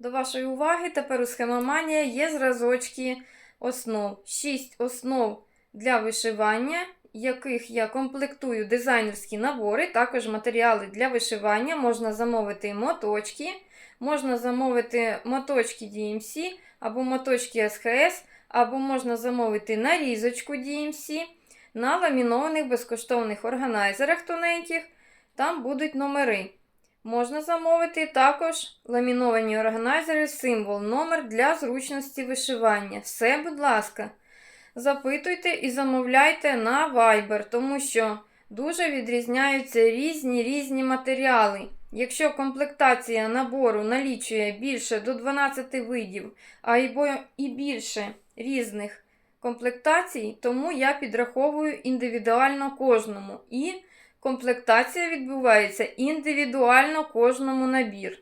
До вашої уваги тепер у схемоманія є зразочки основ. Шість основ для вишивання, яких я комплектую дизайнерські набори, також матеріали для вишивання. Можна замовити моточки, можна замовити моточки DMC або моточки СХС, або можна замовити нарізочку DMC на ламінованих безкоштовних органайзерах тоненьких. Там будуть номери. Можна замовити також ламіновані органайзери, символ, номер для зручності вишивання. Все, будь ласка, запитуйте і замовляйте на Viber, тому що дуже відрізняються різні різні матеріали. Якщо комплектація набору налічує більше до 12 видів, або і більше різних комплектацій, тому я підраховую індивідуально кожному. І комплектація відбувається індивідуально кожному набір.